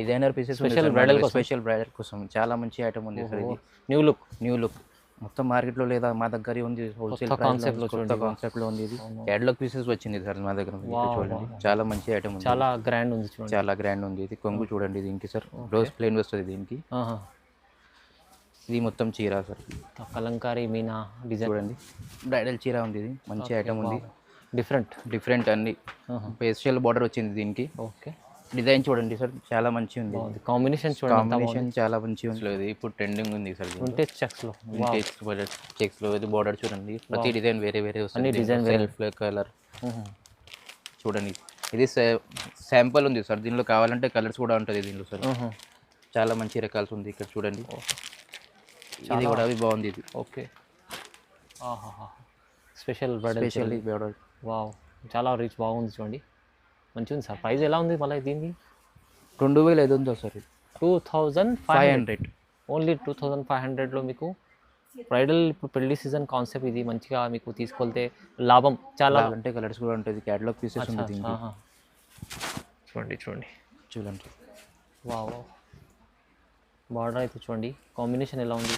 Designer pieces bridal కోసం. Special bridal కోసం. చాలా మంచి ఐటమ్ ఉంది సార్ ఇది. న్యూ లుక్ న్యూ లుక్ మొత్తం మార్కెట్లో లేదా మా దగ్గర ఉంది హోల్సేల్ concept లో. కాన్సెప్ట్లో ఉంది ఇది. క్యాటలాగ్ పీసెస్ వచ్చింది సార్ మా దగ్గర చూడండి. చాలా మంచి ఐటమ్ ఉంది. చాలా గ్రాండ్ ఉంది చూడండి. చాలా గ్రాండ్ ఉంది ఇది. కొంగు చూడండి దీనికి సార్. రోజ్ ప్లేన్ వస్తుంది దీనికి. ఇది మొత్తం చీర సార్. కలంకారీ మీనా డిజైన్. చూడండి. బ్రైడల్ చీర ఉంది ఇది. మంచి ఐటమ్ ఉంది. డిఫరెంట్ డిఫరెంట్ అన్ని. పేస్టల్ బార్డర్ వచ్చింది దీనికి. ఓకే. డిజైన్ చూడండి సార్ చాలా మంచి ఉంది. కాంబినేషన్ చూడండి కాంబినేషన్ చాలా మంచి ఉంది. ఇది ఇప్పుడు ట్రెండింగ్ ఉంది సార్ వింటేజ్ చెక్స్లో. చెక్స్లో ఇది బార్డర్ చూడండి. ప్రతి డిజైన్ వేరే వేరే వస్తుంది. design సెల్ఫ్ కలర్ చూడండి. ఇది శాంపుల్ ఉంది సార్. దీనిలో కావాలంటే కలర్స్ కూడా ఉంటుంది దీనిలో సార్. చాలా మంచి రకాల్స్ ఉంది ఇక్కడ చూడండి. ఇది కూడా అవి బాగుంది ఇది. ఓకే. ఆహాహా. స్పెషల్ స్పెషల్ బార్డర్ వావ్ చాలా రిచ్ బాగుంది చూడండి. మంచిగా ఉంది సార్. ప్రైస్ ఎలా ఉంది మళ్ళీ దీనికి? రెండు వేల ఐదు వందలు సార్ ఇది. Two thousand five hundred. Only two thousand five హండ్రెడ్లో మీకు బ్రైడల్ ఇప్పుడు పెళ్ళి సీజన్ కాన్సెప్ట్ ఇది మంచిగా మీకు తీసుకెళ్తే లాభం చాలా అంటే కలర్స్ కూడా ఉంటుంది క్యాటలాగ్ పీసెస్ ఆహా. చూడండి చూడంండి. చూడండి. వావ్ బార్డర్ అయితే చూడండి కాంబినేషన్ ఎలా ఉంది?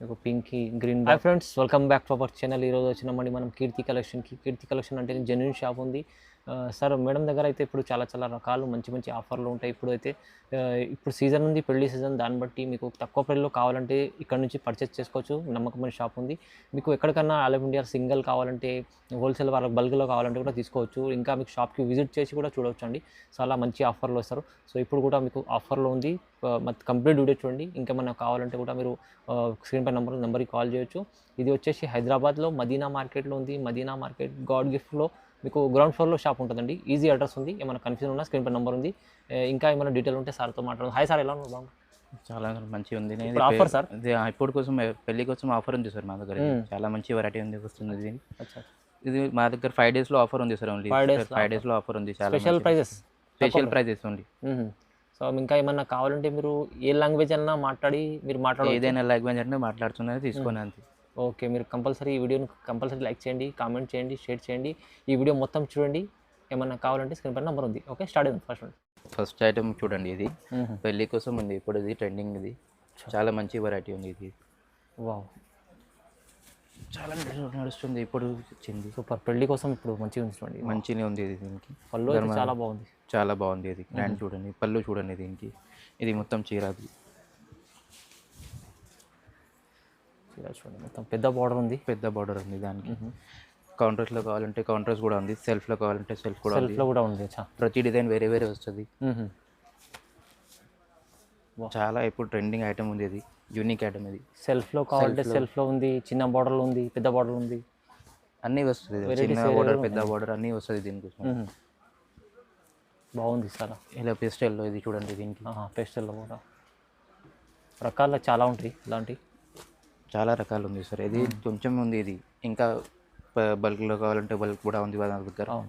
మీకు pink green hi friends welcome back to our channel ఈరోజు వచ్చినామండి మనం కీర్తి కలెక్షన్కి కీర్తి కలెక్షన్ అంటే జెన్యున్ షాప్ ఉంది. సార్ మేడం దగ్గర అయితే ఇప్పుడు చాలా చాలా రకాలు మంచి మంచి ఆఫర్లు ఉంటాయి. ఇప్పుడు అయితే ఇప్పుడు సీజన్ ఉంది పెళ్ళి సీజన్ దాన్ని బట్టి మీకు తక్కువ ప్రైస్లో కావాలంటే ఇక్కడ నుంచి పర్చేస్ చేసుకోవచ్చు. నమ్మకమైన షాప్ ఉంది. మీకు ఎక్కడికన్నా ఆల్ ఆఫ్ ఇండియా సింగిల్ కావాలంటే హోల్సేల్ వాళ్ళకి బల్క్లో కావాలంటే కూడా తీసుకోవచ్చు. ఇంకా మీకు షాప్కి విజిట్ చేసి కూడా చూడవచ్చు అండి చాలా మంచి ఆఫర్లు వస్తారు. సో ఇప్పుడు కూడా మీకు ఆఫర్లో ఉంది. కంప్లీట్ వీడియో చూడండి. ఇంకా మనకు కావాలంటే కూడా మీరు స్క్రీన్ పై నెంబర్ నెంబర్కి కాల్ చేయొచ్చు. ఇది వచ్చేసి హైదరాబాద్లో మదీనా మార్కెట్లో ఉంది. మదీనా మార్కెట్ గాడ్ గిఫ్ట్లో మీకు గ్రౌండ్ ఫ్లోర్లో షాప్ ఉంటుందండి. ఈజీ అడ్రస్ ఉంది. ఏమైనా కన్ఫ్యూజన్ ఉన్నా స్క్రీన్ పై నెంబర్ ఉంది. ఇంకా ఏమైనా డీటెయిల్ ఉంటే సార్తో మాట్లాడదు హాయ్ సార్ ఎలా ఉన్నారు? బాగుంది చాలా మంచిగా ఉంది. నేను sir? ఇది ఇప్పుడు కోసం పెళ్ళి కోసం ఆఫర్ ఉంది సార్ మా దగ్గర. చాలా మంచి వెరైటీ ఉంది వస్తుంది ఇది. మా దగ్గర ఫైవ్ డేస్లో ఆఫర్ ఉంది సార్ ఓన్లీ ఫైవ్ డేస్లో ఆఫర్ ఉంది చాలా స్పెషల్ ప్రైజెస్ స్పెషల్ ప్రైజెస్ ఉంది సో ఇంకా ఏమన్నా కావాలంటే మీరు ఏ లాంగ్వేజ్ అన్నా మాట్లాడి మీరు మాట్లాడవచ్చు. ఏదైనా లాంగ్వేజ్ అంటే మాట్లాడుతున్నది తీసుకొని అంతే. ఓకే మీరు కంపల్సరీ ఈ వీడియోని కంపల్సరీ లైక్ చేయండి కామెంట్ చేయండి షేర్ చేయండి. ఈ వీడియో మొత్తం చూడండి. ఏమన్నా కావాలంటే స్క్రీన్ పైన నెంబర్ ఉంది. ఓకే స్టార్ట్ అయింది ఫస్ట్ ఫస్ట్ ఐటమ్ చూడండి ఇది. పెళ్ళి కోసం ఉంది. ఇప్పుడు ఇది ట్రెండింగ్ ఇది. చాలా మంచి వెరైటీ ఉంది ఇది. వావ్. చాలా నడుస్తుంది. ఇప్పుడు వచ్చింది. సూపర్. పెళ్ళి కోసం ఇప్పుడు మంచిగా ఉంది చూడండి. మంచిగా ఉంది ఇది దీనికి. పళ్ళు చాలా బాగుంది. చాలా బాగుంది ఇది. గ్రాండ్ చూడండి. పళ్ళు చూడండి దీనికి. ఇది మొత్తం చీర అది ఇలా చూడండి. మొత్తం పెద్ద బార్డర్ ఉంది. పెద్ద బార్డర్ ఉంది దానికి. కౌంటర్స్లో కావాలంటే కౌంటర్స్ కూడా ఉంది. సెల్ఫ్లో కావాలంటే సెల్ఫ్ కూడా సెల్ఫ్లో కూడా ఉంది ప్రతి డిజైన్ వేరే వేరే వస్తుంది. చాలా ఇప్పుడు ట్రెండింగ్ ఐటమ్ ఉంది ఇది యూనిక్ ఐటమ్ ఇది. సెల్ఫ్లో కావాలంటే సెల్ఫ్లో ఉంది చిన్న బార్డర్లో ఉంది పెద్ద బార్డర్ ఉంది. అన్నీ వస్తుంది. చిన్న బార్డర్ పెద్ద బార్డర్ అన్నీ వస్తుంది దీనికోసం. బాగుంది చాలా ఇలా పెస్టల్లో ఇది చూడండి దీనికి. పేస్టల్లో కూడా. రకాల చాలా ఉంటాయి ఇలాంటి. చాలా రకాలు ఉంది సార్. ఇది కొంచెం ఉంది ఇది. ఇంకా ప- bulk లో కావాలంటే బల్క్ కూడా ఉంది మా దగ్గర.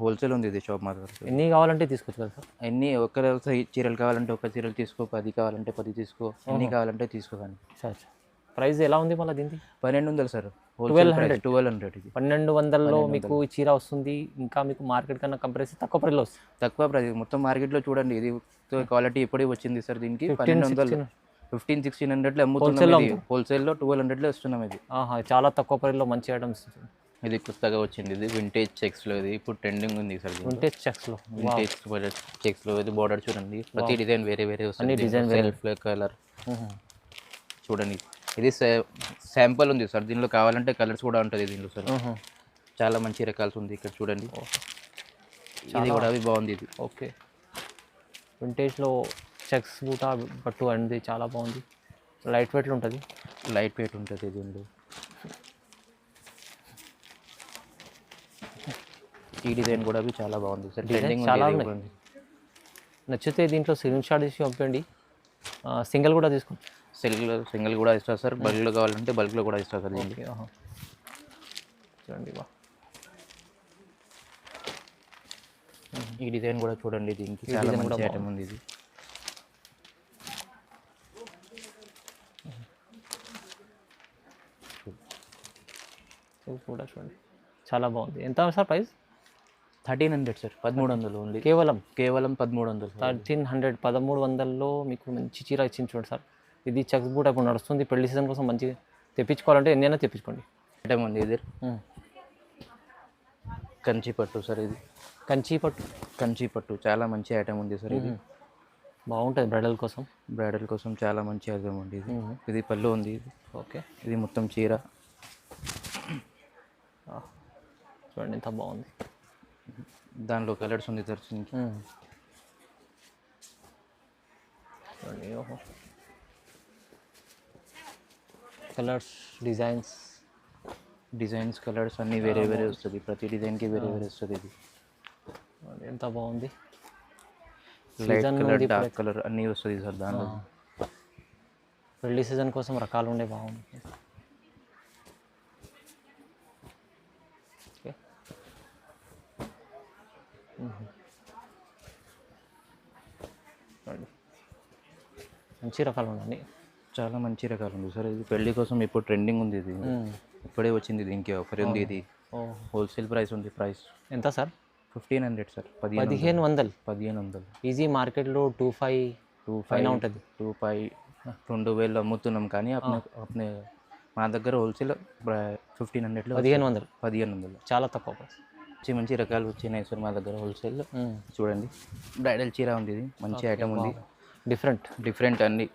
హోల్సేల్ ఉంది ఇది షాప్ మా దగ్గర ఎన్ని కావాలంటే తీసుకోవచ్చు కదా సార్? ఎన్ని ఒక చీరలు కావాలంటే ఒక చీరలు తీసుకో పది కావాలంటే పది తీసుకో ఎన్ని కావాలంటే తీసుకో కానీ. చా. ప్రైస్ ఎలా ఉంది మళ్ళీ దీనికి? పన్నెండు వందలు sir. Wholesale price twelve hundred ఇది. పన్నెండు వందల్లో మీకు చీర వస్తుంది. ఇంకా మీకు మార్కెట్ కన్నా కంపేర్ తక్కువ ప్రైస్లో వస్తుంది. తక్కువ ప్రైస్. మొత్తం మార్కెట్లో చూడండి. ఇది క్వాలిటీ ఇప్పుడే వచ్చింది సార్ దీనికి. పన్నెండు వందలు. ఫిఫ్టీన్ సిక్స్టీన్ హండ్రెడ్లో అమ్ముతున్నాం ఇది. హోల్సేల్లో ట్వెల్వ్ హండ్రెడ్లో ఇస్తున్నాం ఇది. ఆహా చాలా తక్కువ ప్రైస్లో మంచి ఐటమ్స్ ఇది కొత్తగా వచ్చింది. ఇది వింటేజ్ చెక్స్లో ఇది. ఇప్పుడు ట్రెండింగ్ ఉంది సార్. ఉంటే చెక్స్లో వింటేజ్ చెక్స్లో ఇది బార్డర్ చూడండి. ప్రతి డిజైన్ వేరే వేరే వస్తుంది. design సెల్ఫ్ కలర్ చూడండి. ఇది శాంపుల్ ఉంది సార్. దీనిలో కావాలంటే కలర్స్ కూడా ఉంటుంది దీనిలో సార్. చాలా మంచి రకాల్స్ ఉంది ఇక్కడ చూడండి. ఇది కూడా అవి బాగుంది ఇది. ఓకే. వింటేజ్లో చెక్స్ బూటా పట్టు అనేది చాలా బాగుంది. లైట్ వెయిట్లో ఉంటుంది. లైట్ వెయిట్ ఉంటుంది దీనిలో ఈ డిజైన్ కూడా అవి చాలా బాగుంది. సార్ ట్రెండింగ్ చాలా ఉన్నాయి. నచ్చితే దీంట్లో స్క్రీన్ షాట్ తీసి పంపండి. సింగిల్ కూడా తీసుకోండి సింగిల్ సింగిల్ కూడా ఇస్తారు సార్. బల్క్లో కావాలంటే బల్క్లో కూడా ఇస్తారు సార్ దీనికి. చూడండి బా. ఈ డిజైన్ కూడా చూడండి దీనికి. చాలా మంచి ఐటమ్ ఉంది ఇది. ఇది కూడా చూడండి. చాలా బాగుంది. ఎంత sir price? Thirteen hundred sir పదమూడు వందలు ఓన్లీ. కేవలం కేవలం పదమూడు వందలు థర్టీన్ హండ్రెడ్ పదమూడు వందల్లో మీకు మంచి చీర ఇచ్చింది చూడండి సార్. ఇది చెక్స్ బూట్ ఇప్పుడు నడుస్తుంది. పెళ్ళి సీజన్ కోసం మంచిగా తెప్పించుకోవాలంటే ఎన్నైనా తెప్పించుకోండి. ఐటమ్ ఉంది ఇది. కంచి పట్టు సార్ ఇది. కంచి పట్టు. కంచి పట్టు చాలా మంచి ఐటమ్ ఉంది సార్ ఇది. బాగుంటుంది బ్రైడల్ కోసం. బ్రైడల్ కోసం చాలా మంచి ఐటమ్ ఉంది ఇది. ఇది పళ్ళు ఉంది ఇది. ఓకే. ఇది మొత్తం చీర. చూడండి ఎంత బాగుంది దానిలో కలర్స్ ఉంది సార్ దీనికి. ఉమ్. చూడండి ఓహో కలర్స్ డిజైన్స్ డిజైన్స్ కలర్స్ అన్నీ వేరే వేరే వస్తుంది ప్రతి డిజైన్కి వేరే వేరే వస్తుంది ఇది ఎంత బాగుంది లైట్ Season కలర్ ఉంది డార్క్ కలర్ అన్నీ వస్తుంది సార్ దానిలో పెళ్ళి సీజన్ కోసం రకాలు ఉండే బాగుంది ఓకే మ్మ్. చూడండి మంచి రకాలు ఉన్నాయి. చాలా మంచి రకాలు ఉంది సార్. ఇది పెళ్ళి కోసం ఇప్పుడు ట్రెండింగ్ ఉంది ఇది. ఇప్పుడే వచ్చింది దీనికి ఆఫర్. ఉంది ఇది. హోల్సేల్ ప్రైస్ ఉంది. ప్రైస్ ఎంత సార్? Fifteen hundred sir. పదిహేను వందలు. పదిహేను వందలు. ఈజీ మార్కెట్లో టూ ఫైవ్ టూ ఫైవ్ ఉంటుంది. టూ ఫైవ్ రెండు వేలు అమ్ముతున్నాం కానీ అప్నే మా దగ్గర హోల్సేల్ ఫిఫ్టీన్ హండ్రెడ్లో పదిహేను వందలు. పదిహేను వందలు. చాలా తక్కువ. మంచి మంచి రకాలు వచ్చినాయి సార్ మా దగ్గర హోల్సేల్లో. చూడండి. బ్రైడల్ చీర ఉంది ఇది. మంచి ఐటమ్ ఉంది. డిఫరెంట్ డిఫరెంట్ అన్ని.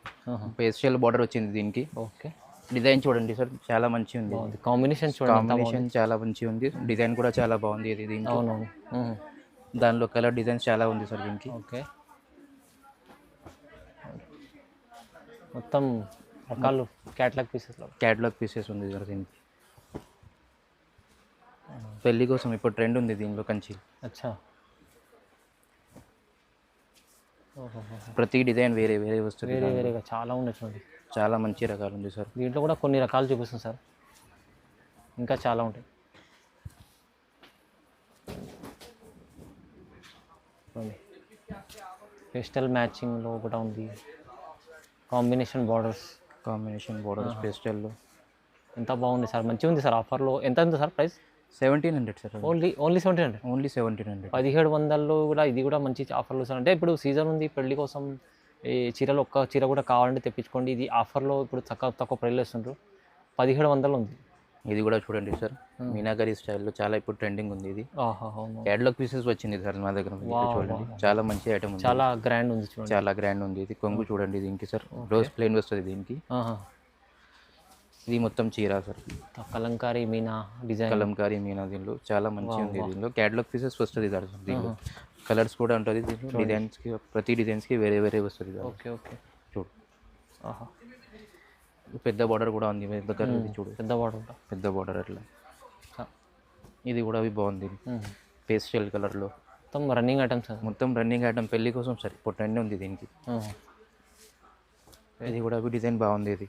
పేస్టల్ బార్డర్ వచ్చింది దీనికి. ఓకే. డిజైన్ చూడండి సార్ చాలా మంచి ఉంది. కాంబినేషన్. కాంబినేషన్ చాలా మంచి ఉంది. డిజైన్ కూడా చాలా బాగుంది ఇది దీనికి. దానిలో కలర్ డిజైన్స్ చాలా ఉంది సార్ దీనికి. ఓకే. మొత్తం రకాలు క్యాట్లాగ్ పీసెస్లో క్యాటలాగ్ పీసెస్ ఉంది సార్ దీనికి. పెళ్ళి కోసం ఇప్పుడు ట్రెండ్ ఉంది దీనిలో కంచి. అచ్చా. ప్రతి డిజైన్ వేరే వేరే వస్తుంది వేరే వేరేగా చాలా ఉన్నాయి చూడండి. చాలా మంచి రకాలు ఉంది సార్. దీంట్లో కూడా కొన్ని రకాలు చూపిస్తుంది సార్. ఇంకా చాలా ఉంటాయి. పేస్టల్ మ్యాచింగ్లో కూడా ఉంది. కాంబినేషన్ బార్డర్స్ కాంబినేషన్ బోర్డర్స్ పేస్టల్లో ఎంత బాగుంది సార్. మంచిగా ఉంది సార్ ఆఫర్లో ఎంత ఉంది sir price seventeen hundred sir only only seventy hundred? Only seventeen hundred. పదిహేడు వందల్లో కూడా ఇది కూడా మంచి ఆఫర్లు సార్ అంటే ఇప్పుడు సీజన్ ఉంది పెళ్ళి కోసం ఈ చీరలు ఒక్క చీర కూడా కావాలంటే తెప్పించుకోండి. ఇది ఆఫర్లో ఇప్పుడు తక్కువ తక్కువ ప్రైస్లో ఇస్తుండ్రు. పదిహేడు వందలు ఉంది. ఇది కూడా చూడండి సార్. మీనాగరి స్టైల్లో చాలా ఇప్పుడు ట్రెండింగ్ ఉంది ఇది. క్యాటలాగ్ పీసెస్ వచ్చింది సార్ మా దగ్గర చూడండి. చాలా మంచి ఐటమ్ ఉంది. చాలా గ్రాండ్ ఉంది చూడండి. చాలా గ్రాండ్ ఉంది ఇది. కొంగు చూడండి దీనికి సార్. రోజ్ ప్లేన్ వస్తుంది దీనికి. ఆహా. ఇది మొత్తం చీర సార్ కలంకారీ మీనా డిజైన్. కలంకారీ మీనా దీనిలో. చాలా మంచి ఉంది దీనిలో. క్యాటలాగ్ పీసెస్ వస్తుంది సార్ దీనిలో. కలర్స్ కూడా ఉంటుంది దీనిలో. డిజైన్స్కి ప్రతి డిజైన్స్కి వేరే వేరే వస్తుంది సార్ ఓకే ఓకే. చూడు. పెద్ద బార్డర్ కూడా ఉంది దగ్గర చూడు. పెద్ద బార్డర్ పెద్ద బార్డర్ అట్లా. ఇది కూడా అవి బాగుంది. పేస్టల్ కలర్లో మొత్తం రన్నింగ్ ఐటమ్స్ మొత్తం రన్నింగ్ ఐటమ్ పెళ్ళి కోసం సార్ ట్రెండ్ ఉంది దీనికి. ఇది కూడా అవి డిజైన్ బాగుంది ఇది.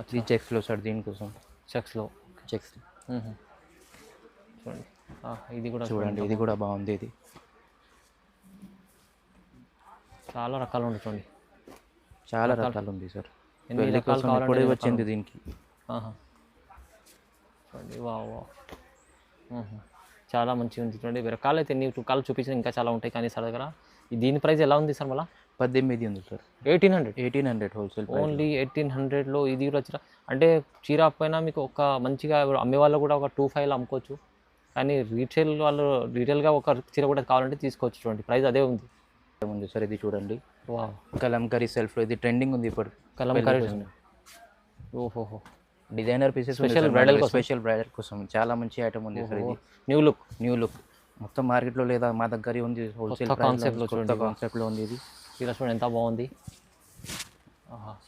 ఇది చెక్స్లో సార్ దీనికోసం. చెక్స్లో చెక్స్ చూడండి. ఇది కూడా చూడండి ఇది కూడా బాగుంది ఇది. చాలా రకాలు ఉన్నాయి చూడండి. చాలా రకాలు. ఉంది సార్. ఎన్ని రకాలు కావాలంటే వచ్చింది దీనికి. చూడండి వా వా చాలా మంచిగా ఉంది చూడండి. రకాలు అయితే ఎన్ని రకాలు చూపించిన ఇంకా చాలా ఉంటాయి కానీ సార్ దగ్గర. దీని ప్రైస్ ఎలా ఉంది సార్ మళ్ళీ? పద్దెనిమిది ఉంది sir. Eighteen hundred? Eighteen hundred wholesale only eighteen హండ్రెడ్లో ఇది కూడా చీర అంటే చీర పైన మీకు ఒక మంచిగా అమ్మే వాళ్ళు కూడా ఒక టూ ఫైవ్లో అమ్ముకోవచ్చు. కానీ రీటైల్ వాళ్ళు రీటైల్గా ఒక చీర కూడా కావాలంటే తీసుకోవచ్చు చూడండి. ప్రైస్ అదే ఉంది. ఉంది సార్ ఇది చూడండి. కలంకరీ సెల్ఫ్లో ఇది ట్రెండింగ్ ఉంది ఇప్పుడు. కలంకారీ ఓహోహో. డిజైనర్ పీసెస్ bridal కోసం. స్పెషల్ బ్రైడల్ కోసం. చాలా మంచి ఐటమ్ ఉంది సార్ ఇది. న్యూ లుక్ న్యూ లుక్ మొత్తం మార్కెట్లో లేదా మా దగ్గర ఉంది హోల్సేల్ కొత్త concept లో కొత్త చూడండి. కాన్సెప్ట్లో ఉంది ఇది. చీర చూడండి ఎంత బాగుంది?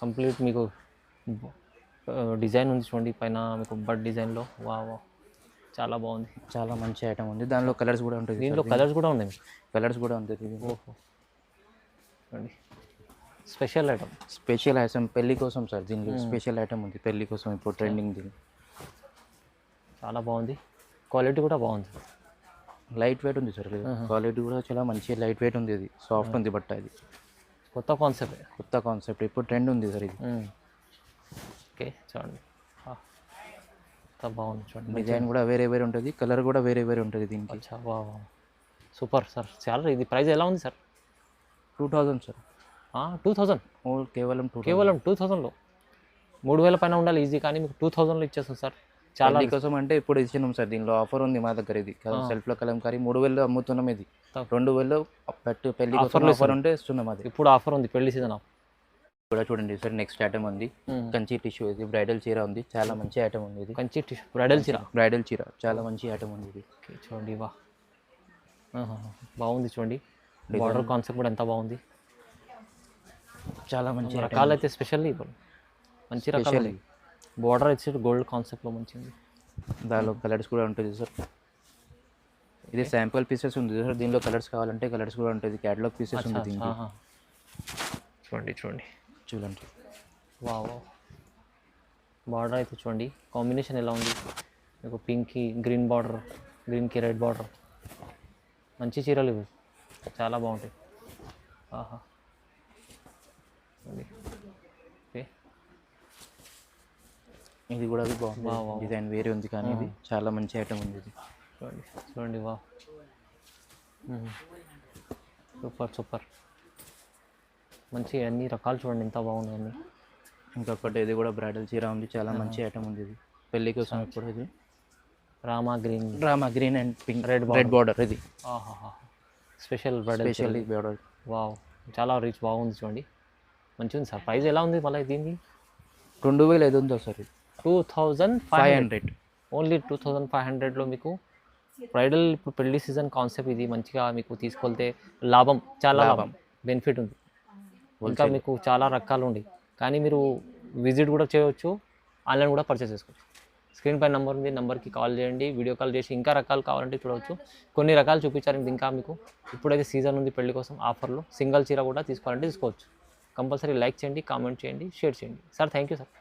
కంప్లీట్ మీకు డిజైన్ ఉంది చూడండి పైన మీకు బడ్ డిజైన్లో వా వా చాలా బాగుంది. చాలా మంచి ఐటమ్ ఉంది. దానిలో కలర్స్ కూడా ఉంటుంది దీంట్లో కలర్స్ కూడా ఉన్నాయి. కలర్స్ కూడా ఉంటుంది ఓహో. చూడండి. Special item. స్పెషల్ ఐటమ్ పెళ్ళి కోసం సార్ దీనిలో స్పెషల్ ఐటమ్ ఉంది పెళ్ళి కోసం ఇప్పుడు ట్రెండింగ్ దీని. చాలా బాగుంది. క్వాలిటీ కూడా బాగుంది. లైట్ వెయిట్ ఉంది సార్ క్వాలిటీ కూడా చాలా మంచి లైట్ వెయిట్ ఉంది ఇది సాఫ్ట్ ఉంది బట్ట ఇది. కొత్త కాన్సెప్ట్ కొత్త కాన్సెప్ట్ ఇప్పుడు ట్రెండ్ ఉంది సార్ ఇది. ఓకే చూడండి. బాగుంది చూడండి. డిజైన్ కూడా వేరే వేరే ఉంటుంది కలర్ కూడా వేరే వేరే ఉంటుంది దీనికి. Super sir. చాలా ఇది ప్రైస్ ఎలా ఉంది sir? Two thousand sir. Two thousand ఓ కేవలం టూ కేవలం టూ థౌజండ్లో మూడు వేల పైన ఉండాలి ఈజీ కానీ మీకు టూ థౌజండ్లో ఇచ్చేస్తుంది సార్. చాలా కోసం అంటే ఇప్పుడు ఇచ్చినాం సార్ దీనిలో ఆఫర్ ఉంది మా దగ్గర ఇది. సెల్ఫ్లో కలంకారీ మూడు వేలు అమ్ముతున్నాం ఇది. రెండు వేలు పెట్టు పెళ్ళి ఆఫర్ ఉంటే ఇస్తున్నాం అది. ఇప్పుడు ఆఫర్ ఉంది పెళ్ళి సీజన్ కూడా చూడండి సార్ నెక్స్ట్ ఐటమ్ ఉంది. కంచి టిష్యూ ఇది బ్రైడల్ చీర ఉంది చాలా మంచి ఐటమ్ ఉంది ఇది. కంచి టిష్యూ బ్రైడల్ చీర. బ్రైడల్ చీర చాలా మంచి ఐటమ్ ఉంది ఇది. చూడండి వా. బాగుంది చూడండి. బార్డర్ కాన్సెప్ట్ కూడా ఎంత బాగుంది. చాలా మంచి. రకాలు అయితే స్పెషల్ ఇప్పుడు. మంచి రకాలు. బార్డర్ వచ్చి గోల్డ్ కాన్సెప్ట్లో మంచిది. దానిలో కలర్స్ కూడా ఉంటుంది సార్. ఇది శాంపుల్ పీసెస్ ఉంది సార్. దీనిలో కలర్స్ కావాలంటే కలర్స్ కూడా ఉంటుంది క్యాటలాగ్ పీసెస్ ఉంది దీనికి. చూడండి చూడండి. చూడండి. వా బార్డర్ అయితే చూడండి. కాంబినేషన్ ఎలా ఉంది? మీకు పింక్కి గ్రీన్ బార్డర్ గ్రీన్కి రెడ్ బార్డర్ మంచి చీరలు ఇవి. చాలా బాగుంటాయి. ఆహా. ఓకే ఇది కూడా అది బాగుంది. డిజైన్ వేరే ఉంది కానీ ఇది చాలా మంచి ఐటమ్ ఉంది ఇది. చూడండి చూడండి వా సూపర్ సూపర్ మంచి అన్ని రకాలు చూడండి ఎంత బాగున్నాయి అన్ని. ఇంకొకటి ఇది కూడా బ్రైడల్ చీర ఉంది. చాలా మంచి ఐటమ్ ఉంది ఇది. పెళ్ళి కోసం ఇప్పుడు ఇది. Rama green drama green and pink Red red border ఇది. ఆహా special bridal special border wow చాలా రీచ్ బాగుంది చూడండి. మంచిగా ఉంది సార్. ప్రైస్ ఎలా ఉంది మళ్ళీ దీనికి? రెండు వేల ఐదు వందలు సార్ ఇది. Two thousand five five hundred. Only two thousand five హండ్రెడ్లో మీకు బ్రైడల్ ఇప్పుడు పెళ్ళి సీజన్ కాన్సెప్ట్ ఇది మంచిగా మీకు తీసుకెళ్తే లాభం చాలా లాభం బెనిఫిట్ ఉంది. ఇంకా మీకు చాలా రకాలు ఉండి కానీ మీరు విజిట్ కూడా చేయవచ్చు ఆన్లైన్ కూడా పర్చేస్ చేసుకోవచ్చు. స్క్రీన్ పై నెంబర్ ఉంది నెంబర్కి కాల్ చేయండి వీడియో కాల్ చేసి ఇంకా రకాలు కావాలంటే చూడవచ్చు. కొన్ని రకాలు చూపించారు ఇంకా మీకు. ఇప్పుడైతే సీజన్ ఉంది పెళ్ళి కోసం ఆఫర్లో. సింగిల్ చీర కూడా తీసుకోవాలంటే తీసుకోవచ్చు. కంపల్సరీ లైక్ చేయండి కామెంట్ చేయండి షేర్ చేయండి. Sir thank you sir.